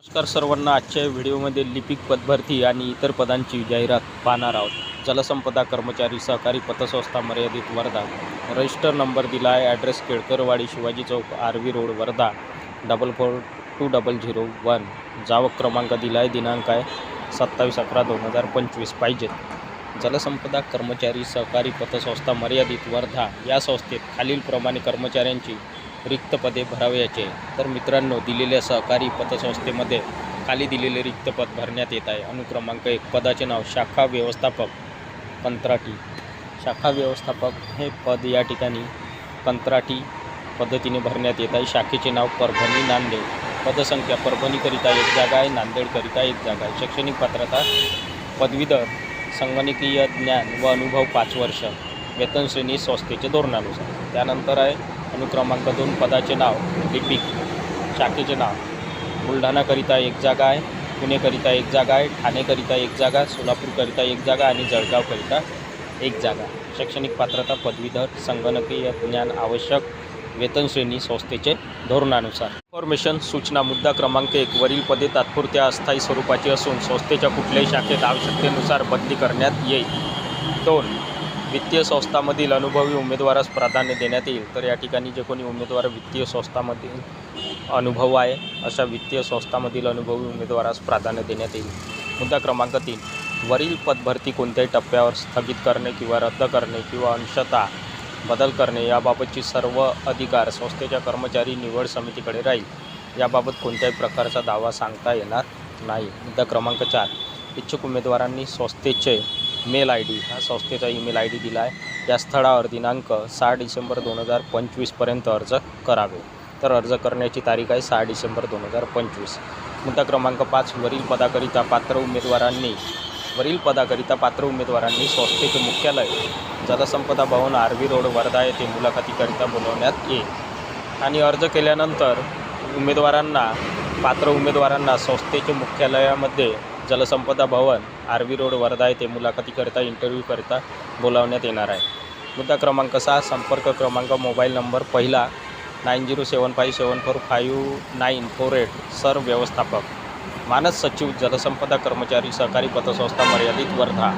नमस्कार सर्वांना आजच्या व्हिडिओमध्ये लिपिक पदभरती आणि इतर पदांची जाहिरात पाहणार आहोत. जलसंपदा कर्मचारी सहकारी पतसंस्था मर्यादित वर्धा. रजिस्टर नंबर दिला आहे address Kelkarwadi Shivaji Chowk R V road Wardha. Double four two double zero one जावक क्रमांक दिला आहे दिनांक आहे सत्तावीस अकरा दोन हजार पंचवीस. पाहिजेत जलसंपदा कर्मचारी सहकारी पतसंस्था मर्यादित वर्धा. या संस्थेत खालीलप्रमाणे कर्मचाऱ्यांची रिक्त पदे भरावयाचे. तर मित्रांनो दिलेल्या सहकारी पतसंस्थेमध्ये खाली दिलेले रिक्त पद भरण्यात येत आहे. अनुक्रमांक एक पदाचे नाव शाखा व्यवस्थापक कंत्राटी. शाखा व्यवस्थापक हे पद या ठिकाणी कंत्राटी पद्धतीने भरण्यात येत आहे. शाखेचे नाव परभणी नांदेड. पदसंख्या परभणीकरिता एक जागा आहे नांदेडकरिता एक जागा आहे. शैक्षणिक पात्रता पदवीधर संगणकीय ज्ञान व अनुभव पाच वर्ष. वेतनश्रेणी संस्थेचे धोरणानुसार. त्यानंतर आहे अनुक्रमांक दोन पदाचे नाव लिपिक शाखेचे नाव. बुलढाणाकरिता एक जागा आहे पुणेकरिता एक जागा आहे ठाणेकरिता एक जागा सोलापूरकरिता एक जागा आणि जळगावकरिता एक जागा. शैक्षणिक पात्रता पदवीधर संगणकीय ज्ञान आवश्यक वेतनश्रेणी संस्थेचे धोरणानुसार. इन्फॉर्मेशन सूचना मुद्दा क्रमांक एक वरील पदे तात्पुरत्या अस्थायी स्वरूपाची असून संस्थेच्या कुठल्याही शाखेत आवश्यकतेनुसार बदली करण्यात येईल. दोन वित्तीय संस्थामधील अनुभवी उमेदवारास प्राधान्य देण्यात येईल. तर या ठिकाणी जे कोणी उमेदवार वित्तीय संस्थामधील अनुभव आहे अशा वित्तीय संस्थामधील अनुभवी उमेदवारास प्राधान्य देण्यात येईल. मुद्दा क्रमांक तीन. वरील पदभरती कोणत्याही टप्प्यावर स्थगित करणे किंवा रद्द करणे किंवा अंशतः बदल करणे याबाबतची सर्व अधिकार संस्थेच्या कर्मचारी निवड समितीकडे राहील. याबाबत कोणत्याही प्रकारचा दावा सांगता येणार नाही. मुद्दा क्रमांक चार. इच्छुक उमेदवारांनी संस्थेचे मेल आय डी. हा संस्थेचा ईमेल आय डी दिला आहे. या स्थळावर दिनांक सहा डिसेंबर दोन हजार पंचवीसपर्यंत अर्ज करावे. तर अर्ज करण्याची तारीख आहे सहा डिसेंबर दोन हजार पंचवीस. मुद्दा क्रमांक पाच वरील पदाकरिता पात्र उमेदवारांनी वरील पदाकरिता पात्र उमेदवारांनी संस्थेचे मुख्यालय जलसंपदा भवन आरवी रोड वर्धा येथे मुलाखतीकरिता बोलवण्यात येईल. आणि अर्ज केल्यानंतर उमेदवारांना पात्र उमेदवारांना संस्थेचे मुख्यालयामध्ये Jalsampada Bhavan R V road Wardha येथे मुलाखतीकरिता इंटरव्ह्यूकरिता बोलावण्यात येणार आहे. मुद्दा क्रमांक सहा संपर्क क्रमांक मोबाईल नंबर पहिला nine zero seven five seven four five nine four eight sir व्यवस्थापक. मानस सचिव जलसंपदा कर्मचारी सहकारी पतसंस्था मर्यादित वर्धा.